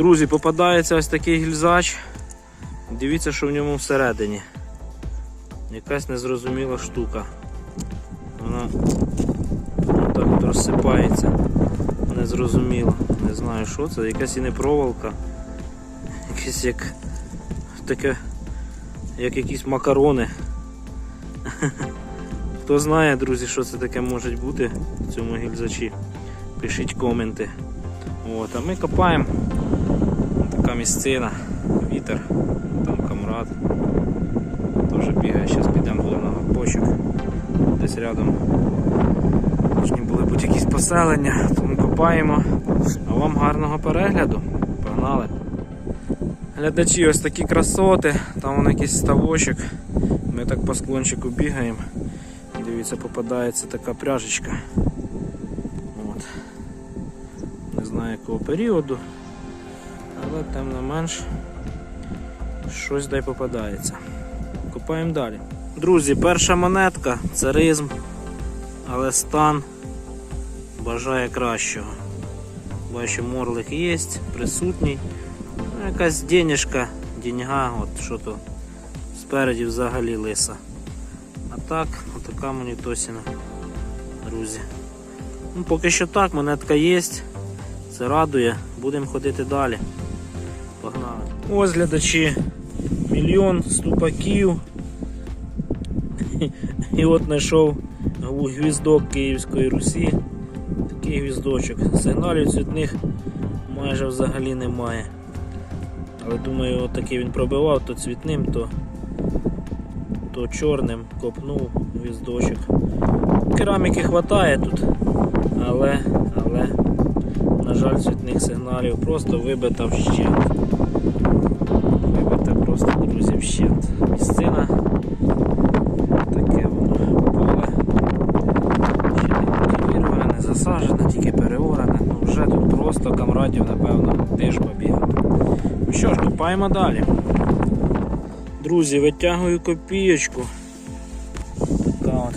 Друзі, попадається ось такий гільзач. Дивіться, що в ньому всередині. Якась незрозуміла штука. Вона так от розсипається. Незрозуміло. Не знаю що це. Якась і не проволока. Якесь як таке, як якісь макарони. Хто знає, друзі, що це таке може бути в цьому гільзачі, пишіть коменти. От, а ми копаємо. Така місцина, вітер, там камрад. Теж бігає, зараз підемо туди на горбочок. Десь рядом повинні були бути якісь поселення, тому копаємо. А вам гарного перегляду. Погнали! Глядачі, ось такі красоти, там вон якийсь ставочок. Ми так по склончику бігаємо. Дивіться, попадається така пряжечка. От. Не знаю якого періоду, але тим не менш щось дай попадається. Копаємо далі. Друзі, перша монетка царизм, але стан бажає кращого. Бачу, морлик є, присутній. Ну, якась денежка, деньга, от що то спереді взагалі лиса. А так, отака монітосіна, друзі. Ну, поки що так, монетка є. Це радує. Будемо ходити далі. Погнали. Ось глядачі. Мільйон ступаків. І от знайшов гвіздок Київської Русі. Такий гвіздочок. Сигналів цвітних майже взагалі немає. Але думаю, от такий він пробивав, то цвітним, то, то чорним копнув гвіздочок. Кераміки вистачає тут, але, але, на жаль, цвітних сигналів просто вибита вщент. Вщент. Місцина. Таке воно поле. Ще не культивіроване, не засаджене, тільки переоране. Ну вже тут просто камрадів, напевно, тиж побігав. Ну що ж, копаємо далі. Друзі, витягую копієчку. Така от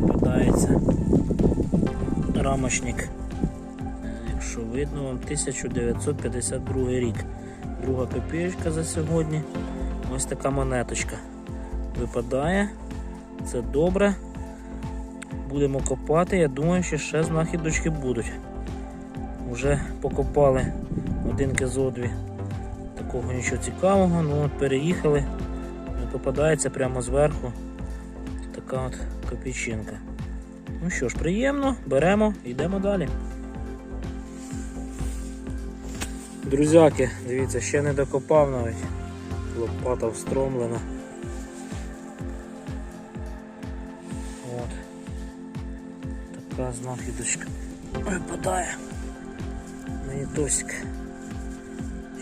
попадається рамочник. Якщо видно вам 1952 рік. Друга копієчка за сьогодні. Ось така монеточка. Випадає. Це добре. Будемо копати. Я думаю, що ще знахідочки будуть. Вже покопали одинки зо дві. Такого нічого цікавого. Ну от переїхали. І попадається прямо зверху. Така от копійчинка. Ну що ж, приємно, беремо, йдемо далі. Друзяки, дивіться, ще не докопав навіть. Лопата встромлена. От. Така знахідочка випадає. Мені тосик.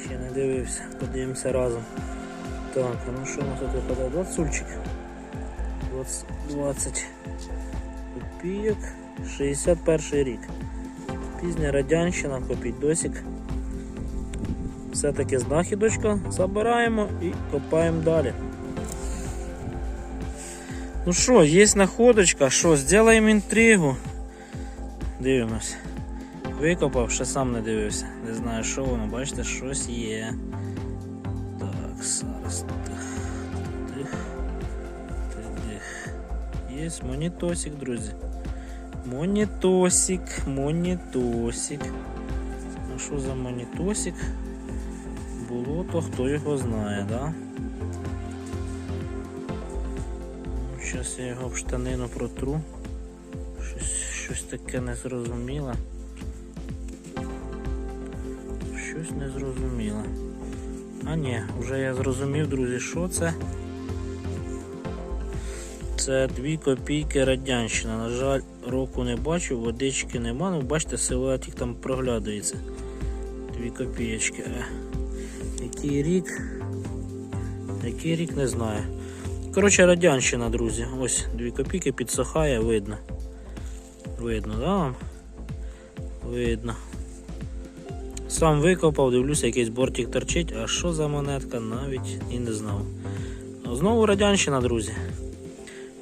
Ще не дивився, подивимося разом. Так, ну що у нас тут випадає? 20 сульчик. 20, 20 копійок. 61 рік. Пізня радянщина, копіть досик. Все-таки знахідочка. Забираємо і копаємо далі. Ну що, є находочка, що, зробимо інтригу. Дивимось. Викопав, ще сам не дивився. Не знаю, що воно, бачите, щось є. Так, зараз. Тих. Є монітосик, друзі. Монітосик, монітосик. А що за монітосик? Було, то хто його знає, да? Ну, Зараз я його в штанину протру. Щось, щось таке незрозуміле. Щось незрозуміле. А ні, вже я зрозумів, друзі, що це. Це 2 копійки радянщина. На жаль, року не бачу, водички нема. Ну, бачите, силуетик там проглядається. 2 копійки. Який рік? Який рік не знаю. Коротше, радянщина, друзі. Ось 2 копійки підсохає, видно. Видно, да? Видно. Сам викопав, дивлюся, якийсь бортик торчить, а що за монетка, навіть і не знав. Ну, Знову радянщина, друзі.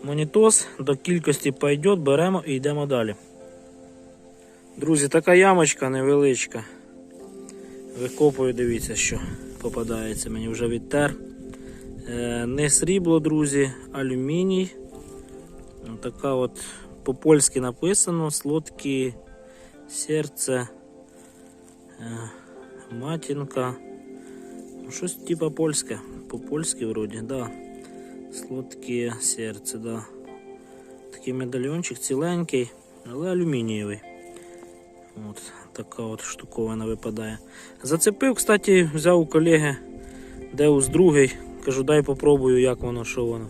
Монітос до кількості пойдет, беремо і йдемо далі. Друзі, така ямочка невеличка. Викопую, дивіться, що попадається. Мені вже відтер. Е, не срібло, друзі, алюміній. Така от по-польськи написано сладкі серце, е, матінка. Ну, Щось типа польське. По-польськи вроді, да. Сладке серце, да. Такий медальйончик ціленький, але алюмінієвий. От така от штуковина випадає. Зацепив, кстати, взяв у колеги Деус другий. Кажу, дай попробую, як воно, що воно.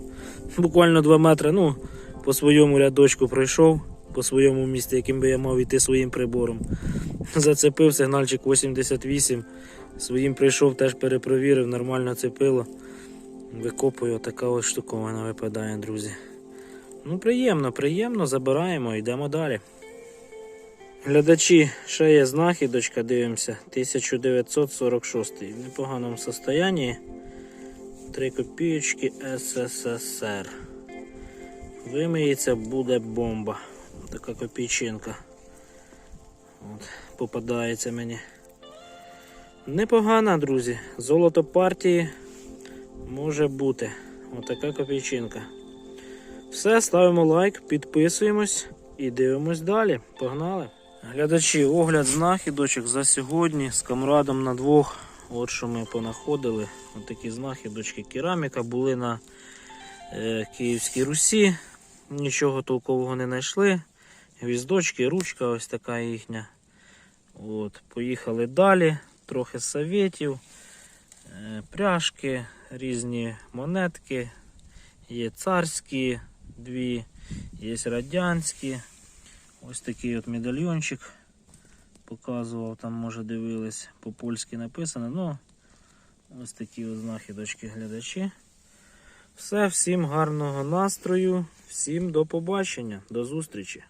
Буквально 2 метри, ну, по своєму рядочку пройшов, по своєму місці, яким би я мав йти своїм прибором. Зацепив сигнальчик 88. Своїм прийшов, теж перепровірив, нормально цепило. Викопую, така ось штуковина випадає, друзі. Ну, приємно, приємно, забираємо, йдемо далі. Глядачі, ще є знахідочка, дивимося, 1946 в непоганому состоянні. 3 копійочки СССР. Вимиється, буде бомба. Така копійчинка. От, попадається мені. Непогана, друзі. Золото партії може бути. Отака копійчинка. Все, ставимо лайк, підписуємось і дивимось далі. Погнали! Глядачі, огляд знахідочок за сьогодні з камрадом на двох. От що ми понаходили. От такі знахідочки. Кераміка були на е, Київській Русі. Нічого толкового не знайшли. Гвіздочки, ручка ось така їхня. От, поїхали далі. Трохи советів, е, пряжки, різні монетки. Є царські дві, є радянські. Ось такий от медальйончик показував, там може дивились, по-польськи написано. Ну, ось такі от знахідочки глядачі. Все, всім гарного настрою, всім до побачення, до зустрічі.